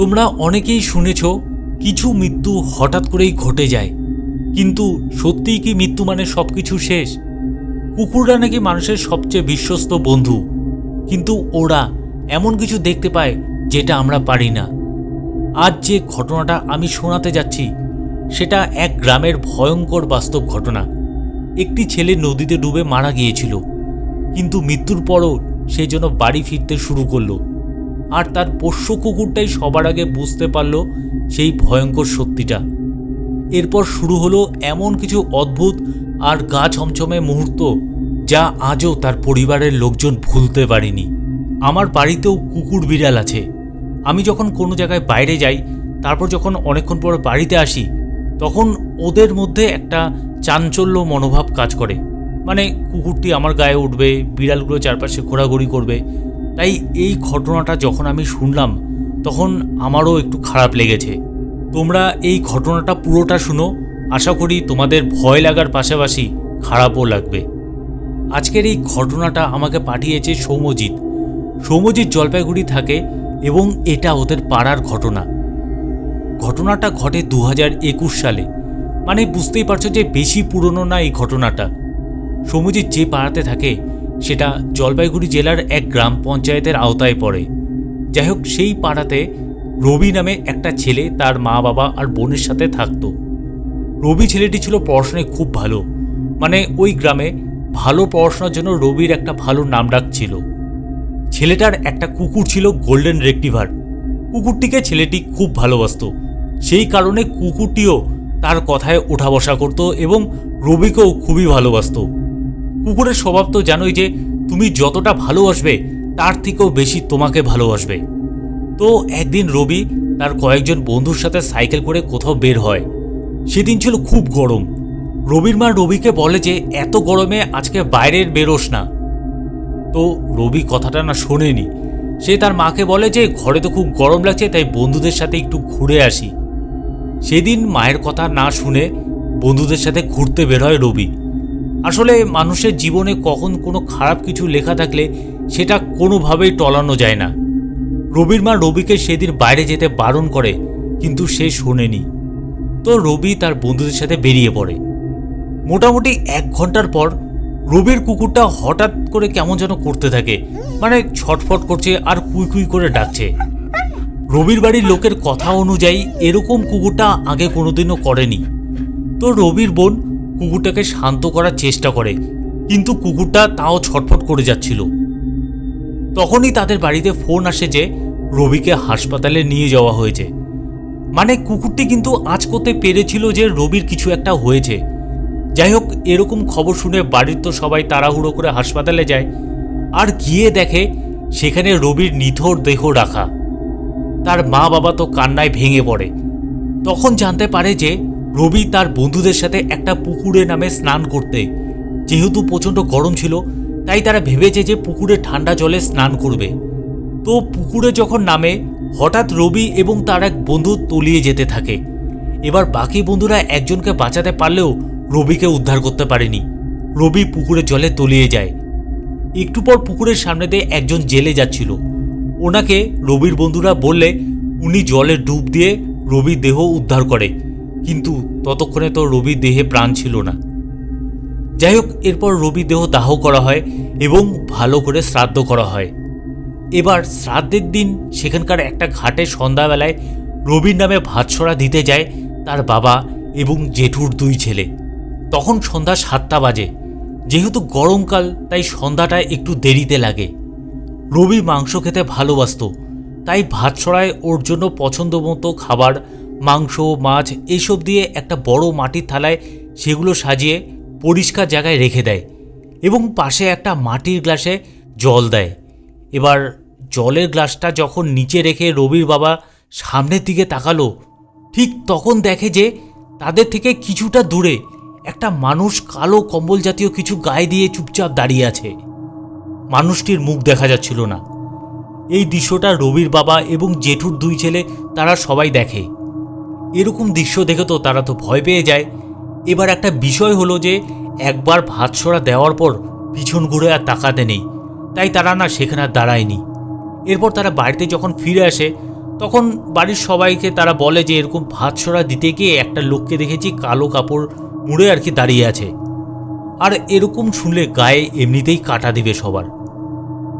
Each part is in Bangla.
তোমরা অনেকেই শুনেছ, কিছু মৃত্যু হঠাৎ করেই ঘটে যায়। কিন্তু সত্যিই কি মৃত্যু মানে সব কিছু শেষ? কুকুররা নাকি মানুষের সবচেয়ে বিশ্বস্ত বন্ধু। কিন্তু ওরা এমন কিছু দেখতে পায় যেটা আমরা পারি না। আজ যে ঘটনাটা আমি শোনাতে যাচ্ছি, সেটা এক গ্রামের ভয়ঙ্কর বাস্তব ঘটনা। একটি ছেলে নদীতে ডুবে মারা গিয়েছিল, কিন্তু মৃত্যুর পরও সে যেন বাড়ি ফিরতে শুরু করল। আর তার পোষ্য কুকুরটাই সবার আগে বুঝতে পারল সেই ভয়ঙ্কর সত্যিটা। এরপর শুরু হলো এমন কিছু অদ্ভুত আর গা ছমছমে মুহূর্ত যা আজও তার পরিবারের লোকজন ভুলতে পারেনি। আমার বাড়িতেও কুকুর বিড়াল আছে। আমি যখন কোনো জায়গায় বাইরে যাই, তারপর যখন অনেকক্ষণ পর বাড়িতে আসি, তখন ওদের মধ্যে একটা চাঞ্চল্য মনোভাব কাজ করে। মানে কুকুরটি আমার গায়ে উঠবে, বিড়ালগুলো চারপাশে ঘোরাঘুরি করবে তাই এই ঘটনাটা যখন আমি শুনলাম, তখন আমারও একটু খারাপ লেগেছে। তোমরা এই ঘটনাটা পুরোটা শুনো, আশা করি তোমাদের ভয় লাগার পাশাপাশি খারাপও লাগবে। আজকের এই ঘটনাটা আমাকে পাঠিয়েছে সৌম্যজিৎ। সৌম্যজিৎ জলপাইগুড়ি থাকে এবং এটা ওদের পাড়ার ঘটনা। ঘটনাটা ঘটে দু সালে। মানে বুঝতেই পারছ যে বেশি পুরনো না এই ঘটনাটা। সৌম্যজিৎ যে পাড়াতে থাকে সেটা জলপাইগুড়ি জেলার এক গ্রাম পঞ্চায়েতের আওতায় পড়ে। যাই হোক সেই পাড়াতে রবি নামে একটা ছেলে তার মা, বাবা আর বোনের সাথে থাকতো। রবি ছেলেটি ছিল পড়াশোনায় খুব ভালো। মানে ওই গ্রামে ভালো পড়াশোনার জন্য রবির একটা ভালো নামডাক ছিল। ছেলেটার একটা কুকুর ছিল গোল্ডেন রেক্টিভার। কুকুরটিকে ছেলেটি খুব ভালোবাসতো। সেই কারণে কুকুরটিও তার কথায় ওঠা বসা করতো এবং রবিকেও খুবই ভালোবাসতো। কুকুরের স্বভাব তো জানোই যে তুমি যতটা ভালোবাসবে, তার থেকেও বেশি তোমাকে ভালোবাসবে। তো একদিন রবি তার কয়েকজন বন্ধুর সাথে সাইকেল করে কোথাও বের হয়। সেদিন ছিল খুব গরম। রবির মা রবিকে বলে যে, এত গরমে আজকে বাইরের বেরোস না। তো রবি কথাটা না শোনেনি। সে তার মাকে বলে যে, ঘরে তো খুব গরম লাগছে, তাই বন্ধুদের সাথে একটু ঘুরে আসি। সেদিন মায়ের কথা না শুনে বন্ধুদের সাথে ঘুরতে বের হয় রবি। আসলে মানুষের জীবনে কখন কোনো খারাপ কিছু লেখা থাকলে সেটা কোনোভাবেই টলানো যায় না। রবির মা রবিকে সেদিন বাইরে যেতে বারণ করে, কিন্তু সে শোনেনি। তো রবি তার বন্ধুদের সাথে বেরিয়ে পড়ে। মোটামুটি এক ঘণ্টার পর রবির কুকুরটা হঠাৎ করে কেমন যেন করতে থাকে মানে ছটফট করছে আর কুই কুই করে ডাকছে। রবির বাড়ির লোকের কথা অনুযায়ী এরকম কুকুরটা আগে কোনোদিনও করেনি। তো রবির বোন কুকুরটাকে শান্ত করার চেষ্টা করে, কিন্তু কুকুরটা তাও ছটফট করে যাচ্ছিল। তখনই তাদের বাড়িতে ফোন আসে যে, রবিকে হাসপাতালে নিয়ে যাওয়া হয়েছে। মানে কুকুরটি কিন্তু আজ করতে পেরেছিল যে, রবির কিছু একটা হয়েছে। যাই হোক, এরকম খবর শুনে বাড়ির তো সবাই তাড়াহুড়ো করে হাসপাতালে যায়। আর গিয়ে দেখে, সেখানে রবির নিথর দেহ রাখা। তার মা বাবা তো কান্নায় ভেঙে পড়ে। তখন জানতে পারে যে রবি তার বন্ধুদের সাথে একটা পুকুরে নামে স্নান করতে। যেহেতু প্রচণ্ড গরম ছিল, তাই তারা ভেবেছে যে পুকুরে ঠান্ডা জলে স্নান করবে। তো পুকুরে যখন নামে, হঠাৎ রবি এবং তার এক বন্ধু তলিয়ে যেতে থাকে। এবার বাকি বন্ধুরা একজনকে বাঁচাতে পারলেও রবিকে উদ্ধার করতে পারেনি। রবি পুকুরে জলে তলিয়ে যায়। একটু পর পুকুরের সামনে দিয়ে একজন জেলে যাচ্ছিল। ওনাকে রবির বন্ধুরা বললে, উনি জলে ডুব দিয়ে রবির দেহ উদ্ধার করে। কিন্তু ততক্ষণে তো রবির দেহে প্রাণ ছিল না। যাই হোক এরপর রবি দেহ দাহ করা হয় এবং ভালো করে শ্রাদ্ধ করা হয়। এবার শ্রাদ্ধের দিন সেখানকার একটা ঘাটে সন্ধ্যাবেলায় রবির নামে ভাতছড়া দিতে যায় তার বাবা এবং জেঠুর দুই ছেলে। তখন সন্ধ্যা সাতটা বাজে। যেহেতু গরমকাল, তাই সন্ধ্যাটা একটু দেরিতে লাগে। রবি মাংস খেতে ভালোবাসতো, তাই ভাত ছড়ায় ওর জন্য পছন্দ মতো খাবার মাংস, মাছ এইসব দিয়ে একটা বড় মাটির থালায় সেগুলো সাজিয়ে পরিষ্কার জায়গায় রেখে দেয় এবং পাশে একটা মাটির গ্লাসে জল দেয়। এবার জলের গ্লাসটা যখন নিচে রেখে রবির বাবা সামনের দিকে তাকালো, ঠিক তখন দেখে যে তাদের থেকে কিছুটা দূরে একটা মানুষ কালো কম্বল জাতীয় কিছু গায়ে দিয়ে চুপচাপ দাঁড়িয়ে আছে। মানুষটির মুখ দেখা যাচ্ছিল না। এই দৃশ্যটা রবির বাবা এবং জেঠুর দুই ছেলে তারা সবাই দেখে। এরকম দৃশ্য দেখে তো তারা তো ভয় পেয়ে যায়। এবার একটা বিষয় হলো যে, একবার ভাত ছড়া দেওয়ার পর পিছন ঘুরে আর তাকাতে নেই। তাই তারা না সেখানে আর দাঁড়ায়নি। এরপর তারা বাড়িতে যখন ফিরে আসে, তখন বাড়ির সবাইকে তারা বলে যে, এরকম ভাত ছড়া দিতে গিয়ে একটা লোককে দেখেছি কালো কাপড় মুড়ে আর কি দাঁড়িয়ে আছে। আর এরকম শুনলে গায়ে এমনিতেই কাটা দিবে সবার।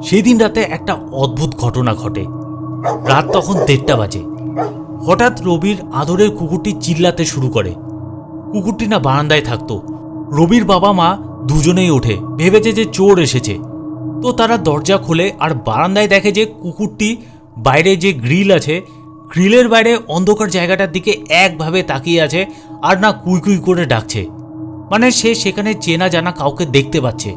সেদিন রাতে একটা অদ্ভুত ঘটনা ঘটে। রাত তখন দেড়টা বাজে। হঠাৎ রবির আদরের কুকুরটি চিল্লাতে শুরু করে। কুকুরটি না বারান্দায় থাকতো। রবির বাবা মা দুজনেই ওঠে, ভেবেছে যে চোর এসেছে। তো তারা দরজা খোলে আর বারান্দায় দেখে যে কুকুরটি বাইরে যে গ্রিল আছে, গ্রিলের বাইরে অন্ধকার জায়গাটার দিকে একভাবে তাকিয়ে আছে আর না কুই কুই করে ডাকছে। মানে সে সেখানে চেনা জানা কাউকে দেখতে পাচ্ছে।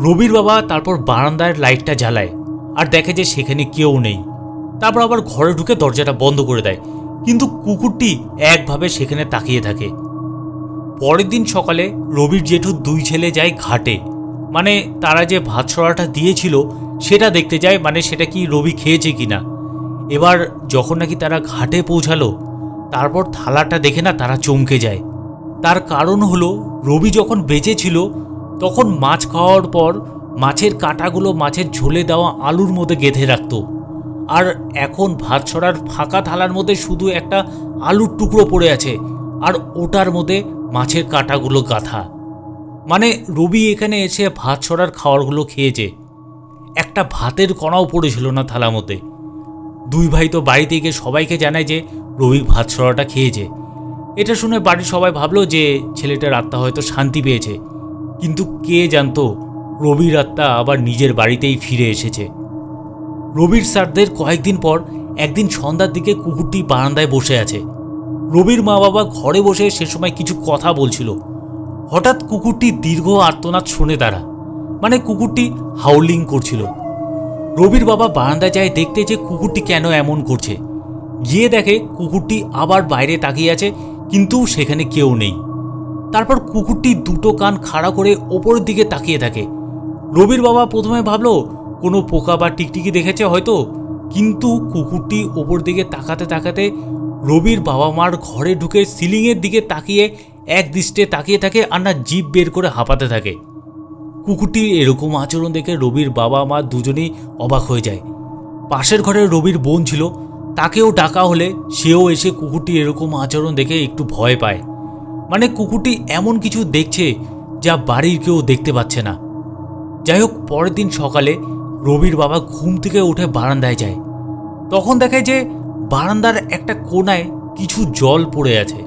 রবির বাবা তারপর বারান্দার লাইটটা জ্বালায় আর দেখে যে সেখানে কেউ নেই। তারপর আবার ঘরে ঢুকে দরজাটা বন্ধ করে দেয়। কিন্তু কুকুরটি একভাবে সেখানে তাকিয়ে থাকে। পরের দিন সকালে রবির জেঠুর দুই ছেলে যায় ঘাটে। মানে তারা যে ভাত ছড়াটা দিয়েছিল, সেটা দেখতে যায় মানে সেটা কি রবি খেয়েছে কিনা। এবার যখন নাকি তারা ঘাটে পৌঁছালো, তারপর থালাটা দেখে না তারা চমকে যায়। তার কারণ হলো, রবি যখন বেঁচে ছিল, তখন মাছ খাওয়ার পর মাছের কাঁটাগুলো মাছের ঝোলে দেওয়া আলুর মধ্যে গেঁথে রাখতো। আর এখন ভাত ছড়ার ফাঁকা থালার মধ্যে শুধু একটা আলুর টুকরো পড়ে আছে, আর ওটার মধ্যে মাছের কাঁটাগুলো গাঁথা। মানে রবি এখানে এসে ভাত ছড়ার খাওয়ারগুলো খেয়েছে। একটা ভাতের কণাও পড়েছিল না থালা মধ্যে। দুই ভাই তো বাড়িতে গিয়ে সবাইকে জানায় যে রবি ভাত ছড়াটা খেয়েছে। এটা শুনে বাড়ির সবাই ভাবলো যে ছেলেটার আত্মা হয়তো শান্তি পেয়েছে। কিন্তু কে জানতো, রবির আত্মা আবার নিজের বাড়িতেই ফিরে এসেছে। রবির স্যারদের কয়েকদিন পর একদিন সন্ধ্যার দিকে কুকুরটি বারান্দায় বসে আছে। রবির মা বাবা ঘরে বসে সে সময় কিছু কথা বলছিল। হঠাৎ কুকুরটি দীর্ঘ আর্তনাদ শুনে তারা। মানে কুকুরটি হাউলিং করছিল। রবির বাবা বারান্দায় যায় দেখতে যে কুকুরটি কেন এমন করছে। গিয়ে দেখে কুকুরটি আবার বাইরে তাকিয়ে আছে, কিন্তু সেখানে কেউ নেই। তারপর কুকুরটি দুটো কান খাড়া করে ওপরের দিকে তাকিয়ে থাকে। রবির বাবা প্রথমে ভাবলো কোনো পোকা বা টিকটিকি দেখেছে হয়তো? কিন্তু কুকুরটি ওপর দিকে তাকাতে তাকাতে রবির বাবা মার ঘরে ঢুকে সিলিংয়ের দিকে তাকিয়ে এক দৃষ্টে তাকিয়ে থাকে, আর না জিভ বের করে হাঁপাতে থাকে। কুকুরটির এরকম আচরণ দেখে রবির বাবা মা দুজনেই অবাক হয়ে যায়। পাশের ঘরে রবির বোন ছিল, তাকেও ডাকা হলে সেও এসে কুকুরটি এরকম আচরণ দেখে একটু ভয় পায়। মানে কুকুরটি এমন কিছু দেখছে যা বাড়ির কেউ দেখতে পাচ্ছে না। যাই হোক, পরের দিন সকালে রবির বাবা ঘুম থেকে উঠে বারান্দায় যায়। তখন দেখে যে বারান্দার একটা কোনায় কিছু জল পড়ে আছে।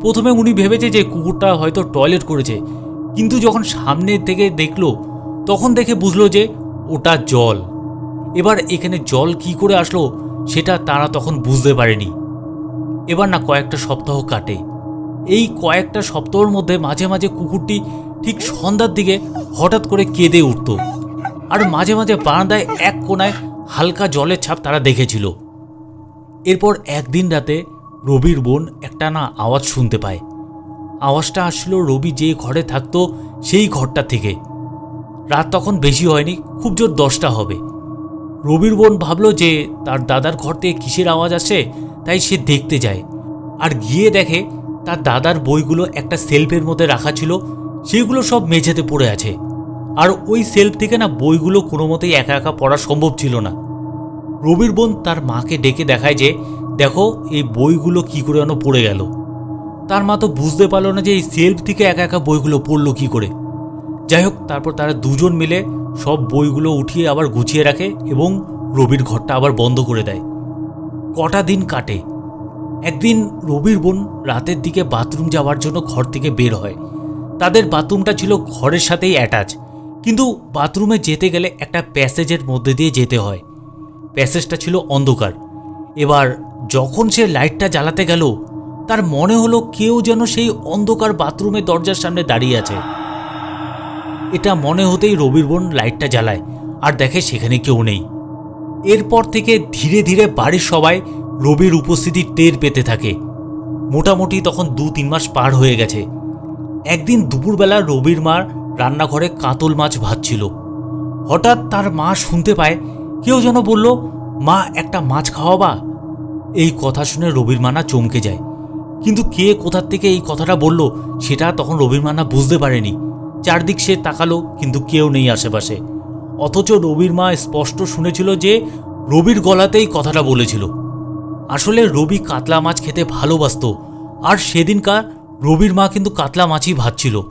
প্রথমে উনি ভেবেছে যে কুকুরটা হয়তো টয়লেট করেছে, কিন্তু যখন সামনে থেকে দেখল, তখন দেখে বুঝলো যে ওটা জল। এবার এখানে জল কি করে আসলো সেটা তারা তখন বুঝতে পারেনি। এবার না কয়েকটা সপ্তাহ কাটে। এই কয়েকটা সপ্তাহের মধ্যে মাঝে মাঝে কুকুরটি ঠিক সন্ধ্যার দিকে হঠাৎ করে কেঁদে উঠত। আর মাঝে মাঝে বারান্দায় এক কোনায় হালকা জলের ছাপ তারা দেখেছিল। এরপর একদিন রাতে রবির বোন একটা না আওয়াজ শুনতে পায়। আওয়াজটা আসলো রবি যে ঘরে থাকতো সেই ঘরটা থেকে। রাত তখন বেশি হয়নি, খুব জোর দশটা হবে। রবির বোন ভাবলো যে তার দাদার ঘর থেকে কিসের আওয়াজ আসে, তাই সে দেখতে যায়। আর গিয়ে দেখে তার দাদার বইগুলো একটা সেলফের মধ্যে রাখা ছিল, সেগুলো সব মেঝেতে পড়ে আছে। আর ওই সেলফ থেকে না বইগুলো কোনো মতেই একা একা পড়া সম্ভব ছিল না। রবির বোন তার মাকে ডেকে দেখায় যে, দেখো, এই বইগুলো কি করে যেন পড়ে গেল। তার মা তো বুঝতে পারল না যে এই সেলফ থেকে একা একা বইগুলো পড়ল কি করে। যাই হোক, তারপর তারা দুজন মিলে সব বইগুলো উঠিয়ে আবার গুছিয়ে রাখে এবং রবির ঘরটা আবার বন্ধ করে দেয়। কটা দিন কাটে। একদিন রবির বোন রাতের দিকে বাথরুম যাওয়ার জন্য ঘর থেকে বের হয়। তাদের বাথরুমটা ছিল ঘরের সাথেই অ্যাটাচ। কিন্তু বাথরুমে যেতে গেলে একটা প্যাসেজের মধ্যে দিয়ে যেতে হয়। প্যাসেজটা ছিল অন্ধকার। এবার যখন সে লাইটটা জ্বালাতে গেল, তার মনে হলো কেউ যেন সেই অন্ধকার বাথরুমের দরজার সামনে দাঁড়িয়ে আছে। এটা মনে হতেই রবির বোন লাইটটা জ্বালায়, আর দেখে সেখানে কেউ নেই। এরপর থেকে ধীরে ধীরে বাড়ির সবাই রবির উপস্থিতি টের পেতে থাকে। মোটামুটি তখন দু তিন মাস পার হয়ে গেছে। একদিন দুপুরবেলা রবির মার রান্নাঘরে কাতল মাছ ভাজছিল। হঠাৎ তার মা শুনতে পায়, কেউ যেন বলল, মা, একটা মাছ খাওয়াবা এই কথা শুনে রবির মানা চমকে যায়। কিন্তু কে কোথার থেকে এই কথাটা বলল, সেটা তখন রবির মানা বুঝতে পারেনি। চারদিক সে তাকালো, কিন্তু কেউ নেই আশেপাশে। অথচ রবির মা স্পষ্ট শুনেছিল যে রবির গলাতেই কথাটা বলেছিল। আসলে রবি কাতলা মাছ খেতে ভালোবাসতো, আর সেদিনকার রবির মা কিন্তু কাতলা মাছই ভাজছিল।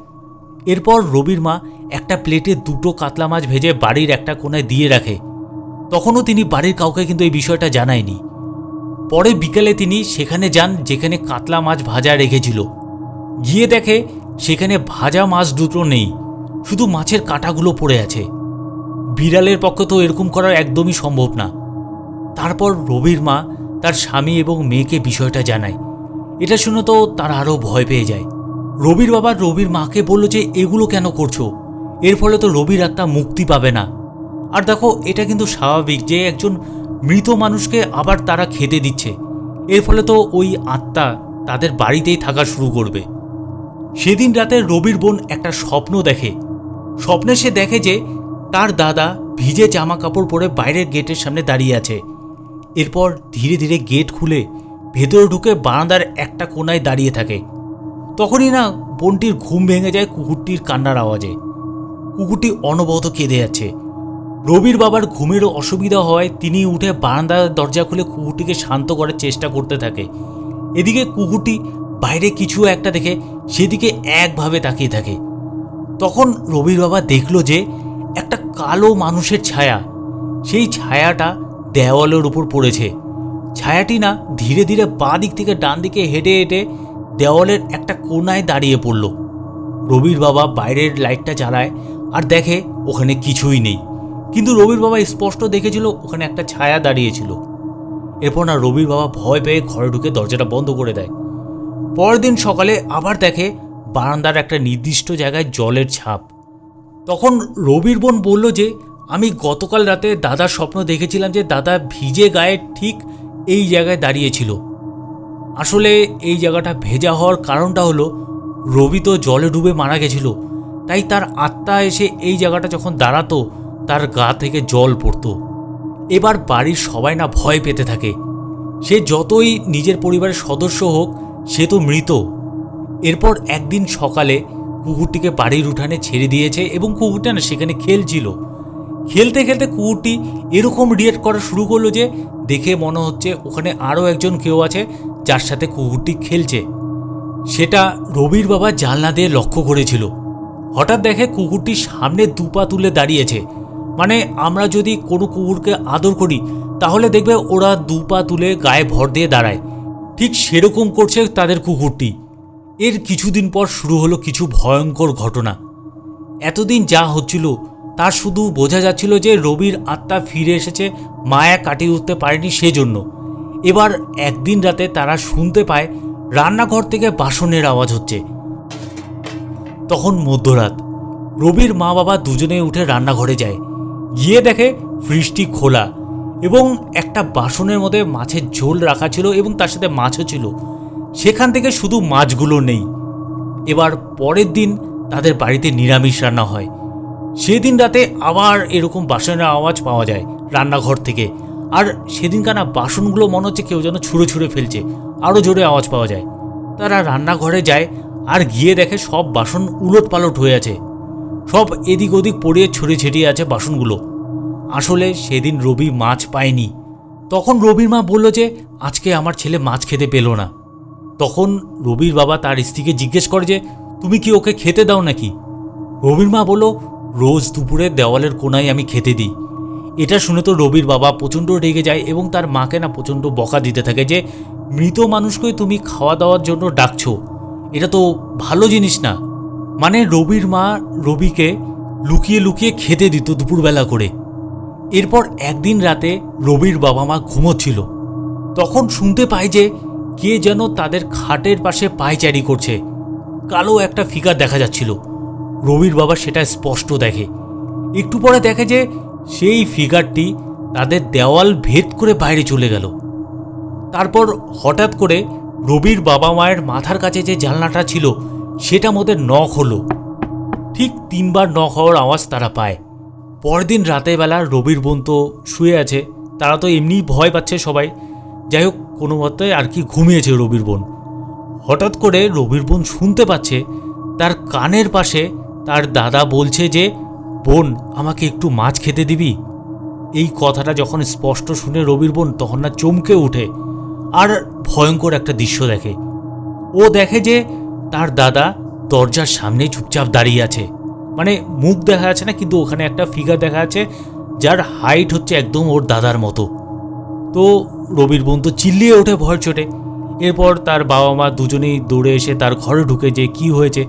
এরপর রবির মা একটা প্লেটে দুটো কাতলা মাছ ভেজে বাড়ির একটা কোনায় দিয়ে রাখে। তখনও তিনি বাড়ির কাউকে কিন্তু এই বিষয়টা জানায়নি। পরে বিকেলে তিনি সেখানে যান যেখানে কাতলা মাছ ভাজা রেখেছিল। গিয়ে দেখে সেখানে ভাজা মাছ দুটো নেই, শুধু মাছের কাঁটাগুলো পড়ে আছে। বিড়ালের পক্ষে তো এরকম করার একদমই সম্ভব না। তারপর রবির মা তার স্বামী এবং মেয়েকে বিষয়টা জানায়। এটা শুনে তো তার আরও ভয় পেয়ে যায়। রবির বাবা রবির মাকে বলল যে এগুলো কেন করছ? এর ফলে তো রবির আত্মা মুক্তি পাবে না। আর দেখো, এটা কিন্তু স্বাভাবিক যে একজন মৃত মানুষকে আবার তারা খেতে দিচ্ছে। এর ফলে তো ওই আত্মা তাদের বাড়িতেই থাকা শুরু করবে। সেদিন রাতে রবির বোন একটা স্বপ্ন দেখে। স্বপ্নে সে দেখে যে তার দাদা ভিজে জামা কাপড় পরে বাইরের গেটের সামনে দাঁড়িয়ে আছে। এরপর ধীরে ধীরে গেট খুলে ভেতরে ঢুকে বারান্দার একটা কোনায় দাঁড়িয়ে থাকে। তখনই না বোনটির ঘুম ভেঙে যায় কুকুরটির কান্নার আওয়াজে। কুকুরটি অনবরত কেঁদে যাচ্ছে। রবির বাবার ঘুমেরও অসুবিধা হওয়ায় তিনি উঠে বারান্দার দরজা খুলে কুকুরটিকে শান্ত করার চেষ্টা করতে থাকে। এদিকে কুকুরটি বাইরে কিছু একটা দেখে সেদিকে একভাবে তাকিয়ে থাকে। তখন রবির বাবা দেখল যে একটা কালো মানুষের ছায়া। সেই ছায়াটা দেওয়ালের উপর পড়েছে। ছায়াটি না ধীরে ধীরে বাঁ দিক থেকে ডান দিকে হেঁটে হেঁটে দেওয়ালের একটা কোনায় দাঁড়িয়ে পড়ল। রবির বাবা বাইরের লাইটটা জ্বালায় আর দেখে ওখানে কিছুই নেই। কিন্তু রবির বাবা স্পষ্ট দেখেছিল ওখানে একটা ছায়া দাঁড়িয়েছিল এরপর না রবির বাবা ভয় পেয়ে ঘরে ঢুকে দরজাটা বন্ধ করে দেয়। পরের দিন সকালে আবার দেখে বারান্দার একটা নির্দিষ্ট জায়গায় জলের ছাপ। তখন রবির বোন বলল যে, আমি গতকাল রাতে দাদার স্বপ্ন দেখেছিলাম যে দাদা ভিজে গায়ে ঠিক এই জায়গায় দাঁড়িয়েছিল আসলে এই জায়গাটা ভেজা হওয়ার কারণটা হলো, রবি তো জলে ডুবে মারা গেছিল। তাই তার আত্মা এসে এই জায়গাটা যখন দাঁড়াতো, তার গা থেকে জল পড়তো। এবার বাড়ির সবাই না ভয় পেতে থাকে। সে যতই নিজের পরিবারের সদস্য হোক, সে তো মৃত। এরপর একদিন সকালে কুকুরটিকে বাড়ির উঠানে ছেড়ে দিয়েছে এবং কুকুরটা না সেখানে খেলছিল। খেলতে খেলতে কুকুরটি এরকম রিয়েক্ট করা শুরু করল যে, দেখে মনে হচ্ছে ওখানে আরও একজন কেউ আছে যার সাথে কুকুরটি খেলছে। সেটা রবির বাবা জানলা দিয়ে লক্ষ্য করেছিল। হঠাৎ দেখে কুকুরটি সামনে দুপা তুলে দাঁড়িয়েছে। মানে আমরা যদি কোনো কুকুরকে আদর করি, তাহলে দেখবে ওরা দুপা তুলে গায়ে ভর দিয়ে দাঁড়ায়। ঠিক সেরকম করছে তাদের কুকুরটি। এর কিছুদিন পর শুরু হলো কিছু ভয়ঙ্কর ঘটনা। এতদিন যা হচ্ছিল তার শুধু বোঝা যাচ্ছিল যে রবির আত্মা ফিরে এসেছে, মায়া কাটিয়ে উঠতে পারেনি সেজন্য। এবার একদিন রাতে তারা শুনতে পায় রান্নাঘর থেকে বাসনের আওয়াজ হচ্ছে। তখন মধ্যরাত। রবির মা বাবা দুজনে উঠে রান্নাঘরে যায়। গিয়ে দেখে ফ্রিজটি খোলা এবং একটা বাসনের মধ্যে মাছের ঝোল রাখা ছিল এবং তার সাথে মাছও ছিল। সেখান থেকে শুধু মাছগুলো নেই। এবার পরের দিন তাদের বাড়িতে নিরামিষ রান্না হয়। সেদিন রাতে আবার এরকম বাসনের আওয়াজ পাওয়া যায় রান্নাঘর থেকে। আর সেদিনকার না বাসনগুলো মনে হচ্ছে কেউ যেন ছুঁড়ে ছুঁড়ে ফেলছে আরও জোরে আওয়াজ পাওয়া যায়। তারা রান্নাঘরে যায় আর গিয়ে দেখে সব বাসন উলট পালট হয়ে আছে। সব এদিক ওদিক পড়িয়ে ছড়িয়ে ছিটিয়ে আছে বাসনগুলো। আসলে সেদিন রবি মাছ পায়নি। তখন রবির মা বলল যে, আজকে আমার ছেলে মাছ খেতে পেল না। তখন রবির বাবা তার স্ত্রীকে জিজ্ঞেস করে যে, তুমি কি ওকে খেতে দাও নাকি? রবির মা বলল, রোজ দুপুরে দেওয়ালের কোনায় আমি খেতে দিই। এটা শুনে তো রবির বাবা প্রচণ্ড রেগে যায় এবং তার মাকে না প্রচণ্ড বকা দিতে থাকে যে, মৃত মানুষকেই তুমি খাওয়া দাওয়ার জন্য ডাকছো। এটা তো ভালো জিনিস না। মানে রবির মা রবিকে লুকিয়ে লুকিয়ে খেতে দিত দুপুরবেলা করে। এরপর একদিন রাতে রবির বাবা মা ঘুমোচ্ছিল। তখন শুনতে পায় যে, কে যেন তাদের খাটের পাশে পায়চারি করছে। কালো একটা ফিগার দেখা যাচ্ছিল। রবির বাবা সেটা স্পষ্ট দেখে। একটু পরে দেখে যে সেই ফিগারটি তাদের দেওয়াল ভেদ করে বাইরে চলে গেল। তারপর হঠাৎ করে রবির বাবা মায়ের মাথার কাছে যে জানলাটা ছিল, সেটা মধ্যে নখ হলো। ঠিক তিনবার নখ হওয়ার আওয়াজ তারা পায়। পরদিন রাতের বেলা রবির বোন তো শুয়ে আছে, তারা তো এমনিই ভয় পাচ্ছে সবাই। যাই হোক, কোনো মতে আর কি ঘুমিয়েছে রবির বোন। হঠাৎ করে রবির বোন শুনতে পাচ্ছে, তার কানের পাশে তার দাদা বলছে যে বোন, আমাকে একটু মাছ খেতে দিবি? এই কথাটা যখন স্পষ্ট শুনে রবির বোন তখন না চমকে ওঠে আর ভয়ঙ্কর একটা দৃশ্য দেখে। ও দেখে যে তার দাদা দরজার সামনে চুপচাপ দাঁড়িয়ে আছে। মানে মুখ দেখা যাচ্ছে না, কিন্তু ওখানে একটা ফিগার দেখা যাচ্ছে যার হাইট হচ্ছে একদম ওর দাদার মতো। তো রবির বোন তো চিল্লিয়ে ওঠে, ভয় চোটে। এরপর তার বাবা মা দুজনেই দৌড়ে এসে তার ঘরে ঢুকে যে কি হয়েছে,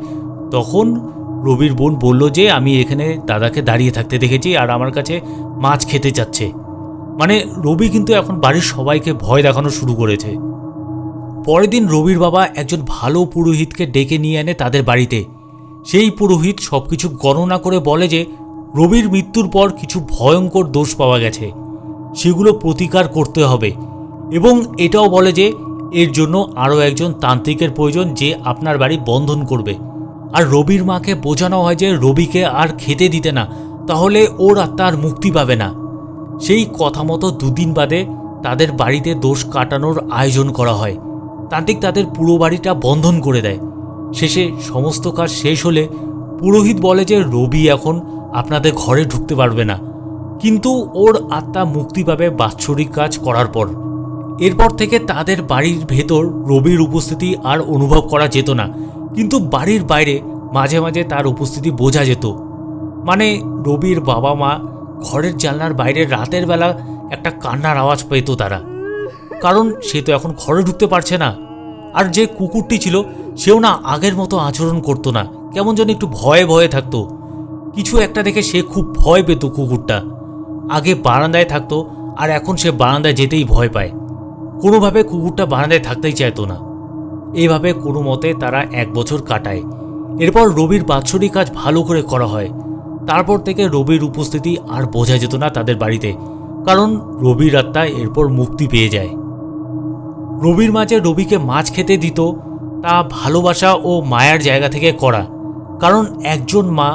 তখন রবির বোন বলল যে, আমি এখানে দাদাকে দাঁড়িয়ে থাকতে দেখেছি আর আমার কাছে মাছ খেতে চাচ্ছে। মানে রবি কিন্তু এখন বাড়ির সবাইকে ভয় দেখানো শুরু করেছে। পরের দিন রবির বাবা একজন ভালো পুরোহিতকে ডেকে নিয়ে এনে তাদের বাড়িতে। সেই পুরোহিত সব কিছু গণনা করে বলে যে, রবির মৃত্যুর পর কিছু ভয়ঙ্কর দোষ পাওয়া গেছে। সেগুলো প্রতিকার করতে হবে। এবং এটাও বলে যে, এর জন্য আরও একজন তান্ত্রিকের প্রয়োজন যে আপনার বাড়ি বন্ধন করবে। আর রবির মাকে বোঝানো হয় যে রবিকে আর খেতে দিতে না, তাহলে ওর আত্মা আর মুক্তি পাবে না। সেই কথা মতো দুদিন বাদে তাদের বাড়িতে দোষ কাটানোর আয়োজন করা হয়। তান্ত্রিক তাদের পুরো বাড়িটা বন্ধন করে দেয়। শেষে সমস্ত কাজ শেষ হলে পুরোহিত বলে যে রবি এখন আপনাদের ঘরে ঢুকতে পারবে না। কিন্তু ওর আত্মা মুক্তি পাবে বাৎসরিক কাজ করার পর। এরপর থেকে তাদের বাড়ির ভেতর রবির উপস্থিতি আর অনুভব করা যেত না। কিন্তু বাড়ির বাইরে মাঝে মাঝে তার উপস্থিতি বোঝা যেত। মানে রবির বাবা মা ঘরের জানলার বাইরে রাতের বেলা একটা কান্নার আওয়াজ পেত তারা। কারণ সে তো এখন ঘরে ঢুকতে পারছে না। আর যে কুকুরটি ছিল, সেও না আগের মতো আচরণ করতো না। কেমন যেন একটু ভয়ে ভয়ে থাকতো। কিছু একটা দেখে সে খুব ভয় পেত কুকুরটা। আগে বারান্দায় থাকতো, আর এখন সে বারান্দায় যেতেই ভয় পায়। কোনোভাবে কুকুরটা বারান্দায় থাকতেই চাইতো না। এইভাবে কোনো মতে তারা এক বছর কাটায়। এরপর রবির বাৎসরিক কাজ ভালো করে করা হয়। তারপর থেকে রবির উপস্থিতি আর বোঝা যেত না তাদের বাড়িতে, কারণ রবির আত্মা এরপর মুক্তি পেয়ে যায়। রবির মাঝে রবিকে মাছ খেতে দিত, তা ভালোবাসা ও মায়ার জায়গা থেকে করা, কারণ একজন মা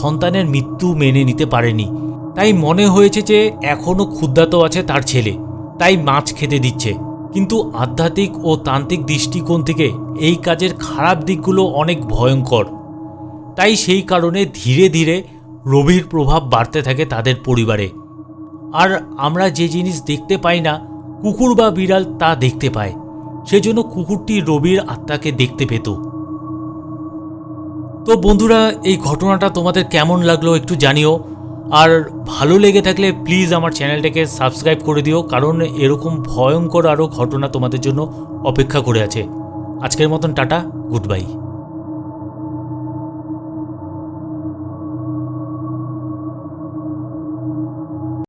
সন্তানের মৃত্যু মেনে নিতে পারেনি। তাই মনে হয়েছে যে এখনও ক্ষুদ্রাত আছে তার ছেলে, তাই মাছ খেতে দিচ্ছে। কিন্তু আধ্যাত্মিক ও তান্ত্রিক দৃষ্টিকোণ থেকে এই কাজের খারাপ দিকগুলো অনেক ভয়ঙ্কর। তাই সেই কারণে ধীরে ধীরে রবির প্রভাব বাড়তে থাকে তাদের পরিবারে। আর আমরা যে জিনিস দেখতে পাই না, কুকুর বা বিড়াল তা দেখতে পায়। সেজন্য কুকুরটি রবির আত্মাকে দেখতে পেত। তো বন্ধুরা, এই ঘটনাটা তোমাদের কেমন লাগল একটু জানিও। আর ভালো লেগে থাকলে প্লিজ আমার চ্যানেলটাকে সাবস্ক্রাইব করে দিও, কারণ এরকম ভয়ঙ্কর আরও ঘটনা তোমাদের জন্য অপেক্ষা করে আছে। আজকের মতন টাটা গুড বাই